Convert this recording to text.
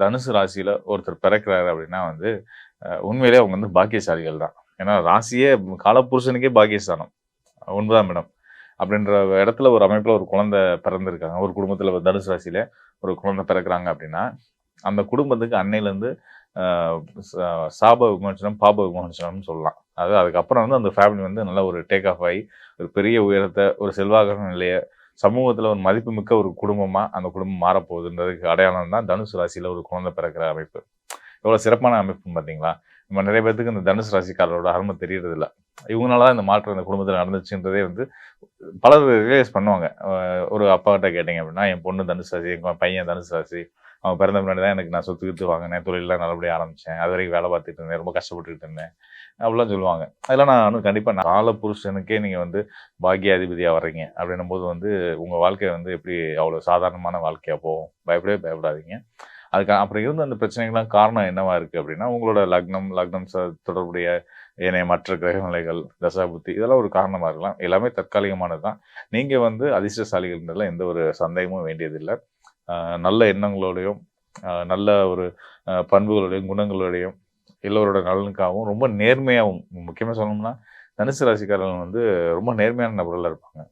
தனுசு ராசியில் ஒருத்தர் பிறக்கிறாரு அப்படின்னா வந்து உண்மையிலே உண்மையிலேயே அவங்க வந்து பாக்கியசாலிகள் தான். ஏன்னா ராசியே காலப்புருஷனுக்கே பாக்கியஸ்தானம். ஒன்பதாம் இடம் அப்படின்ற இடத்துல ஒரு அமைப்பில் ஒரு குழந்தை பிறந்திருக்காங்க. ஒரு குடும்பத்தில் தனுசு ராசியில ஒரு குழந்தை பிறக்கிறாங்க அப்படின்னா அந்த குடும்பத்துக்கு அன்னையிலேருந்து சாப விமோசனம் பாப விமோசனம்னு சொல்லலாம். அது அதுக்கப்புறம் வந்து அந்த ஃபேமிலி வந்து நல்ல ஒரு டேக் ஆஃப் ஆகி ஒரு பெரிய உயரத்தை ஒரு செல்வாக்கான நிலையை சமூகத்தில் ஒரு மதிப்புமிக்க ஒரு குடும்பமாக அந்த குடும்பம் மாறப்போகுதுன்றதுக்கு அடையாளம் தான் தனுசு ராசியில் ஒரு குழந்தை பிறக்கிற அமைப்பு. எவ்வளோ சிறப்பான அமைப்புன்னு பார்த்தீங்களா நம்ம நிறைய பேத்துக்கு இந்த தனுசு ராசிக்காரரோட அருமை தெரியறது இவங்களால தான் இந்த மாற்றம் இந்த குடும்பத்தில் நடந்துச்சுன்றதே வந்து பலர் ரியலைஸ் பண்ணுவாங்க. ஒரு அப்பாகிட்ட கேட்டீங்க அப்படின்னா என் பொண்ணு தனுசு ராசி என் பையன் தனுசு ராசி அவன் பிறந்த முன்னாடி தான் எனக்கு நான் சொத்து கித்து வாங்கினேன் தொழிலெலாம் நல்லபடியாக ஆரம்பித்தேன் அது வரைக்கும் வேலை பார்த்துட்டு இருந்தேன் ரொம்ப கஷ்டப்பட்டுட்டு இருந்தேன். அப்படிலாம் சொல்லுவாங்க. அதெல்லாம் நான் வந்து கண்டிப்பாக நான் கால புருஷனுக்கே நீங்கள் வந்து பாக்கிய அதிபதியாக வர்றீங்க. அப்படின்னும் போது வந்து உங்கள் வாழ்க்கை வந்து எப்படி அவ்வளோ சாதாரணமான வாழ்க்கையாக போகும்? பயப்படவே பயப்படாதீங்க. அதுக்கு அப்புறம் இருந்த அந்த பிரச்சனைகள்லாம் காரணம் என்னவா இருக்குது அப்படின்னா உங்களோட லக்னம் லக்னம் ச தொடர்புடைய ஏனைய மற்ற கிரகநிலைகள் தசாபுத்தி இதெல்லாம் ஒரு காரணமாக இருக்கலாம். எல்லாமே தற்காலிகமானது தான் நீங்கள் வந்து அதிர்ஷ்டசாலிகள்ன்றதுல எந்த ஒரு சந்தேகமும் வேண்டியதில்லை. நல்ல எண்ணங்களோடையும் நல்ல ஒரு பண்புகளோடையும் குணங்களோடையும் எல்லோரோட நலனுக்காகவும் ரொம்ப நேர்மையாகவும் முக்கியமாக சொல்லணும்னா தனுசு ராசிக்காரர்கள் வந்து ரொம்ப நேர்மையான நபர்களாக இருப்பாங்க.